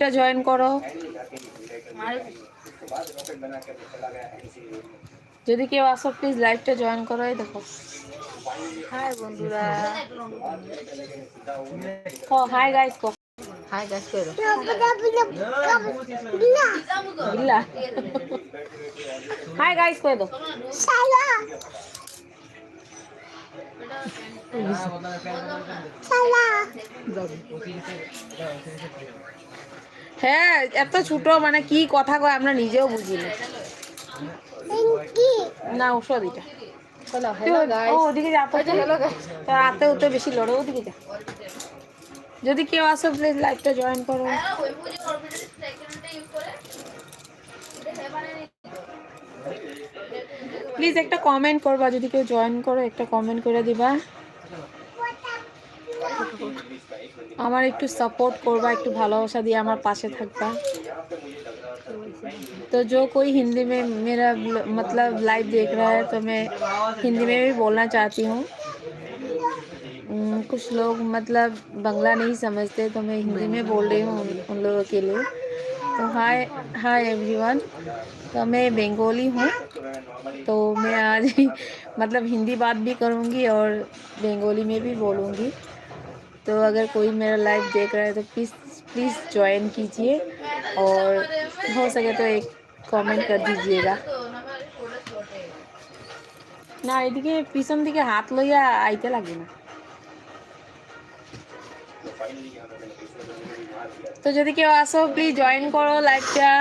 লাইভটা জয়েন করো। যদি কেউ আসো প্লিজ লাইভটা জয়েন করো এই দেখো। হাই বন্ধুরা। ক হাই গাইস ক হাই গাছ করো বিল্লা। হাই গাইস কই দাও হ্যাঁ এত ছোট মানে কি কথা কয় আমরা নিজেও বুঝি না না ওষুধ এটা। ওদিকে যা বেশি লড়ে ওদিকে যা। যদি কেউ আসো প্লিজ লাইভটা জয়েন করো। প্লিজ একটা কমেন্ট করবা যদি কেউ জয়েন করো একটা কমেন্ট করে দিবা। আমার একটু সাপোর্ট করবা একটু ভালোবাসা দিয়ে আমার पासे থাকবা तो जो कोई हिंदी में मेरा ब्ल- मतलब लाइव देख रहा है तो मैं हिंदी में भी बोलना चाहती हूँ उम, कुछ लोग मतलब बंगला नहीं समझते तो मैं हिंदी में बोल रही हूँ उन- उन लोगों के लिए तो हाय हाय एवरीवन तो मैं बंगाली हूँ तो मैं आज मतलब हिंदी बात भी करूँगी और बंगाली में भी बोलूँगी तो अगर कोई मेरा लाइव देख रहा है तो प्लीज़ प्लीज़ ज्वाइन कीजिए और हो सके तो एक कमेंट कर दीजिएगा না এদিকে পিছন দিকে হাত লইয়া আইতে লাগে না তো যদি কেউ আসো প্লিজ জয়েন করো লাইভটা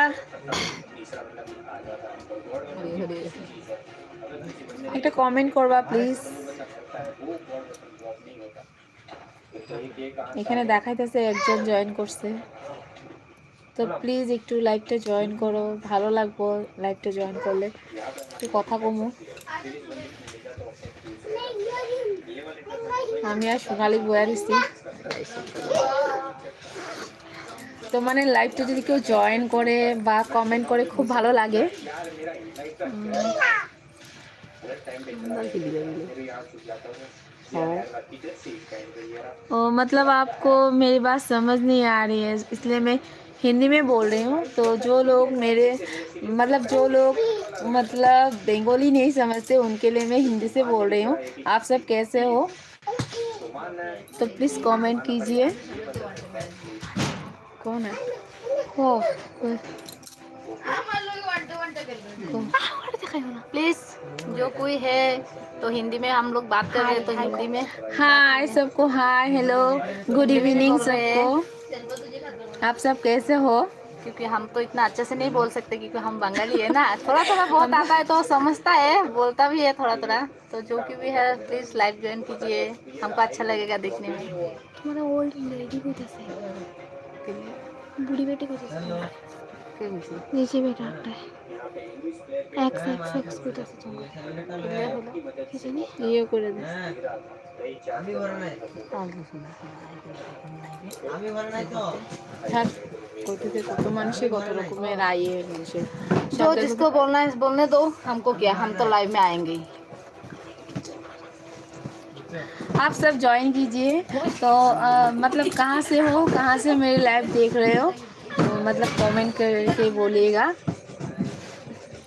একটা কমেন্ট করবা প্লিজ এখানে দেখাইতেছে একজন জয়েন করছে। তো প্লিজ একটু লাইভটা জয়েন করো, ভালো লাগবো লাইভটা জয়েন করলে। একটু কথা কমো। আমি আর সোনালি বয়া দিচ্ছি তো মানে লাইভটা যদি কেউ জয়েন করে বা কমেন্ট করে, খুব ভালো লাগে। ओ, मतलब आपको मेरी बात समझ नहीं आ रही है इसलिए मैं हिंदी में बोल रही हूँ। तो जो लोग मेरे मतलब जो लोग मतलब बंगाली नहीं समझते उनके लिए मैं हिंदी से बोल रही हूँ। आप सब कैसे हो? तो प्लीज़ कमेंट कीजिए। कौन है? ओ, कोई- प्लीज़ जो कोई है तो हिंदी में हम लोग बात कर रहे हैं तो हिंदी में। हाय सबको हाय हेलो गुड इवनिंग सबको। आप सब कैसे हो? क्योंकि हम तो इतना अच्छे से नहीं बोल सकते क्योंकि हम बंगाली है ना। थोड़ा थोड़ा बहुत आता है तो समझता है बोलता भी है थोड़ा थोड़ा तो जो कि भी है प्लीज़ लाइव ज्वाइन कीजिए। हमको अच्छा लगेगा देखने में। ओल्ड लेडी को जैसे। बूढ़ी बेटी को जैसे। লেডি কইতাছে বুড়ি বেটি কইতাছে নিচে বেটারটা এক্স এক্স এক্স কইতাছে তোমার কি জানি ইয়ে করে দে আমি ঘরে নাই আমি ঘরে নাই তো থাক কত থেকে কত মানুষে কত রকমের আইয়ে মানুষের जो जिसको बोलना है बोलने दो हमको क्या हम तो लाइव में आएंगे ही। आप सब ज्वाइन कीजिए तो अ, मतलब कहाँ से हो कहाँ से मेरी लाइव देख रहे हो तो मतलब कमेंट करके बोलिएगा।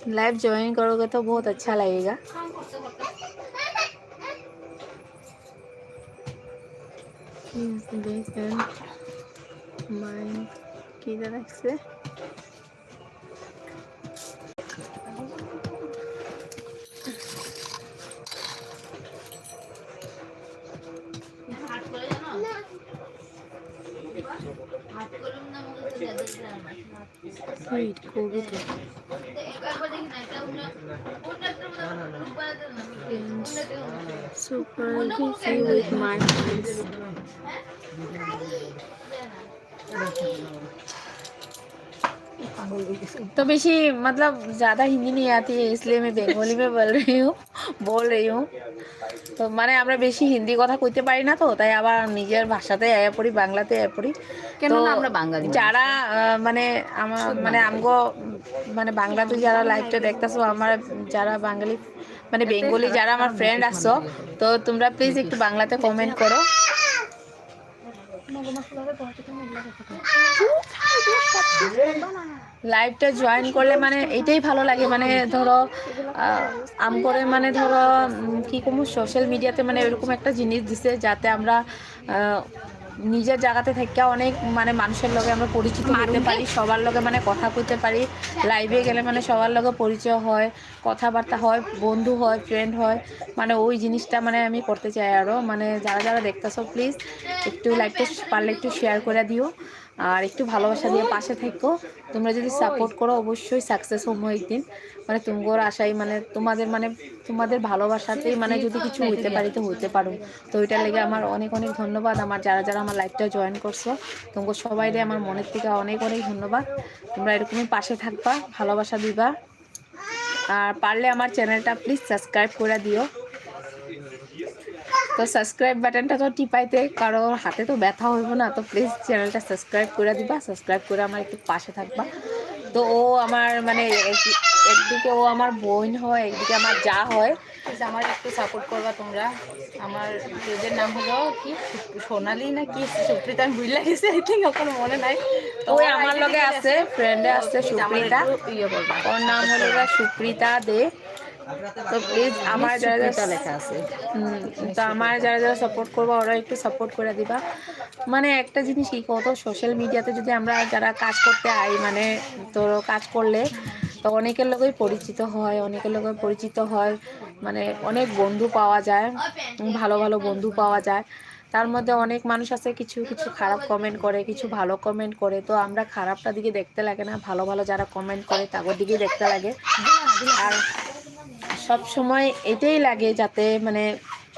लाइव ज्वाइन करोगे तो बहुत अच्छा लगेगा। की तरफ़ से super busy with my friends. तो बेशी मतलब ज़्यादा हिंदी नहीं आती है इसलिए मैं बेंगली में बोल रही हूँ बोल रही हूँ তো মানে আমরা বেশি হিন্দি কথা কইতে পারি না তো তাই আবার নিজের ভাষাতে আয়া পড়ি বাংলাতে আয়া পড়ি কেননা তো আমরা বাঙালি মানুষ। যারা আহ, মানে আমার মানে আমগো মানে বাংলাতে যারা লাইভটা দেখতেছো আমার যারা বাঙালি মানে বেঙ্গলি যারা আমার ফ্রেন্ড আসছো তো তোমরা প্লিজ একটু বাংলাতে কমেন্ট করো লাইভটা জয়েন করলে মানে এটাই ভালো লাগে। মানে ধরো আম করে মানে ধরো কি কমু সোশ্যাল মিডিয়াতে মানে এরকম একটা জিনিস দিছে যাতে আমরা নিজের জায়গাতে থেকে অনেক মানে মানুষের লগে আমরা পরিচিত হতে পারি সবার লগে মানে কথা কইতে পারি। লাইভে গেলে মানে সবার লগে পরিচয় হয় কথাবার্তা হয় বন্ধু হয় ফ্রেন্ড হয়। মানে ওই জিনিসটা মানে আমি করতে চাই আরও মানে যারা যারা দেখতেছো প্লিজ একটু লাইভটা পারলে একটু শেয়ার করে দিও। আর একটু ভালোবাসা দিয়ে পাশে থেকো। তোমরা যদি সাপোর্ট করো, অবশ্যই সাকসেস হব একদিন। মানে তুমগোর আশাই মানে তোমাদের মানে তোমাদের ভালোবাসাতেই মানে যদি কিছু হইতে পারি তো হইতে পারো। তো ওইটার লেগে আমার অনেক অনেক ধন্যবাদ। আমার যারা যারা আমার লাইফটা জয়েন করছ, তোমাকে সবাই আমার মনের থেকে অনেক অনেক ধন্যবাদ। তোমরা এরকমই পাশে থাকবা, ভালোবাসা দিবা। আর পারলে আমার চ্যানেলটা প্লিজ সাবস্ক্রাইব করে দিও। তো সাবস্ক্রাইব বাটনটা তো টিপাইতে কারও হাতে তো ব্যথা হইব না তো প্লিজ চ্যানেলটা সাবস্ক্রাইব করে দিবা সাবস্ক্রাইব করে আমার একটু পাশে থাকবা। তো ও আমার মানে একদিকে ও আমার বোন হয় একদিকে আমার যা হয় আমার একটু সাপোর্ট করবা তোমরা। আমার পেজের নাম হলো কি সোনালি না কি সুপ্রিতা আমি ভুলে গেছি আই থিঙ্ক এখন মনে নাই। তো ওই আমার লগে আছে ফ্রেন্ডে আছে সুপ্রিতা। ইয়ে ওর নাম হলো সুপ্রিতা দে। তো প্লিজ আমার যারা যারা লেখা আছে। তো আমার যারা যারা সাপোর্ট করব ওরা একটু সাপোর্ট করে দিবা। মানে একটা জিনিস কি কত সোশ্যাল মিডিয়াতে যদি আমরা যারা কাজ করতে আই মানে তো কাজ করলে তো অনেকের লোকই পরিচিত হয় অনেকের লোক পরিচিত হয়। মানে অনেক বন্ধু পাওয়া যায় ভালো ভালো বন্ধু পাওয়া যায়। তার মধ্যে অনেক মানুষ আছে কিছু কিছু খারাপ কমেন্ট করে কিছু ভালো কমেন্ট করে। তো আমরা খারাপটা দিকে দেখতে লাগে না ভালো ভালো যারা কমেন্ট করে তাদের দিকেই দেখতে লাগে। আর সব সময় এটাই লাগে যাতে মানে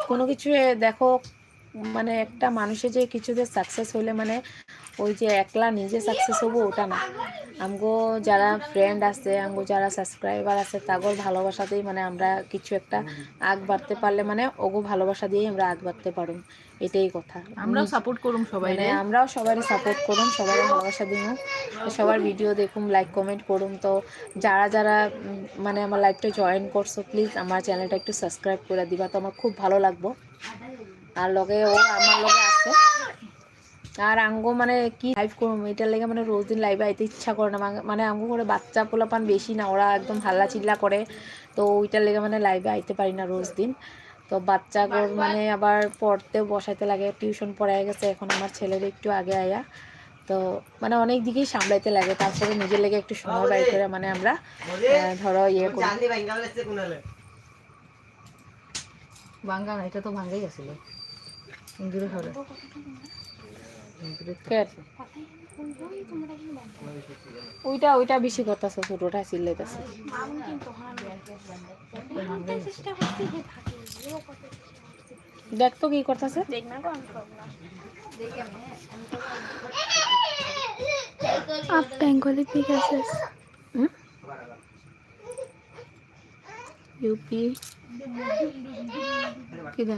কোনো কিছু দেখো মানে একটা মানুষের যে কিছুতে সাকসেস হলে মানে ওই যে একলা নিজে সাকসেস হব ওটা না। আমগো যারা ফ্রেন্ড আছে আমগো যারা সাবস্ক্রাইবার আছে তাগর ভালোবাসাতেই মানে আমরা কিছু একটা আগ বাড়তে পারলে মানে ওগো ভালোবাসা দিয়েই আমরা আগ বাড়তে পারুম। এটাই কথা। আমরাও সাপোর্ট করুম সবাই মানে আমরাও সবাই সাপোর্ট করুম সবাই ভালোবাসা দিমু। সবার ভিডিও দেখুম লাইক কমেন্ট করুম। তো যারা যারা মানে আমার লাইভটা জয়েন করছ প্লিজ আমার চ্যানেলটা একটু সাবস্ক্রাইব করে দিবা। তো আমার খুব ভালো লাগবো। আর লগে ও আমার লগে আছে। আর আঙ্গো মানে কি লাইভ করুম এটার লেগে মানে রোজ দিন লাইভে আইতে ইচ্ছা করে না। মানে- আঙ্গো করে বাচ্চা পোলাপান বেশি না ওরা একদম হাল্লা চিল্লা করে। তো ওইটার লেগে মানে লাইভে আইতে পারি না রোজ দিন। তো বাচ্চা মানে আবার পড়তেও বসাইতে লাগে টিউশন পড়ায় গেছে এখন আমার ছেলের একটু আগে আয়া। তো মানে অনেক দিকেই সামলাইতে লাগে তারপরে নিজের লেগে একটু সময় বাইর করে মানে আমরা ধরো ইয়ে করি। ভাঙ্গা না এটা তো ভাঙ্গাই আছিল ইন্দুরে আছে? ওইটা ওইটা বেশি করতেছে ছোটটা চিল্লাইতেছে। দেখতো কি করতেছে। আপ বেঙ্গলি পিকাসেস ইউপি। কিদা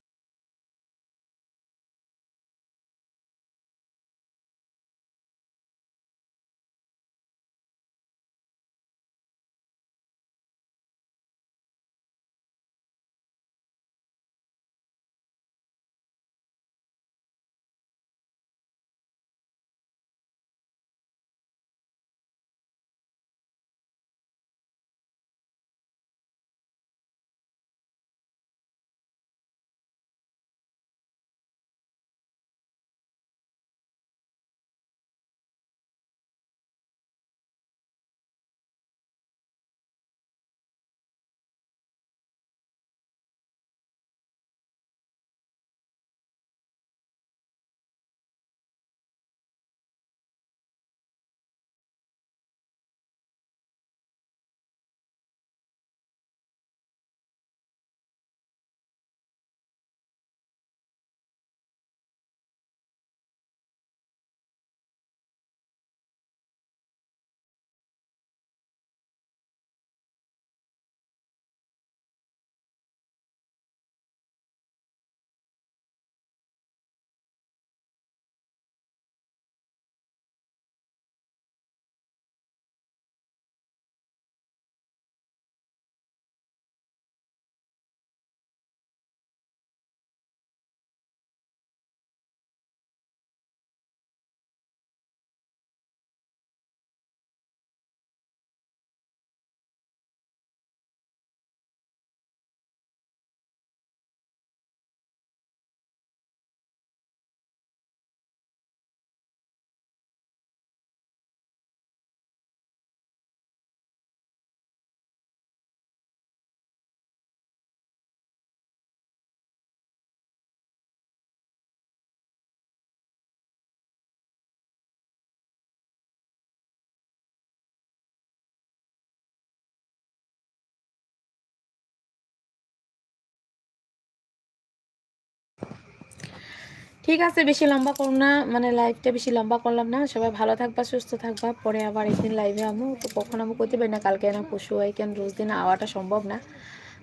ঠিক আছে, বেশি লম্বা করুন না মানে লাইভটা বেশি লম্বা করলাম না। সবাই ভালো থাকবা, সুস্থ থাকবা। পরে আবার একদিন লাইভে আমি তো কখন আমি করতে পারি না, কালকে না পশু হয় কেন রোজ দিন, আওয়াটা সম্ভব না।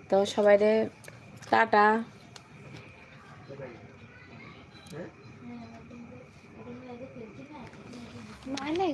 তো সবাই টাটা। মানে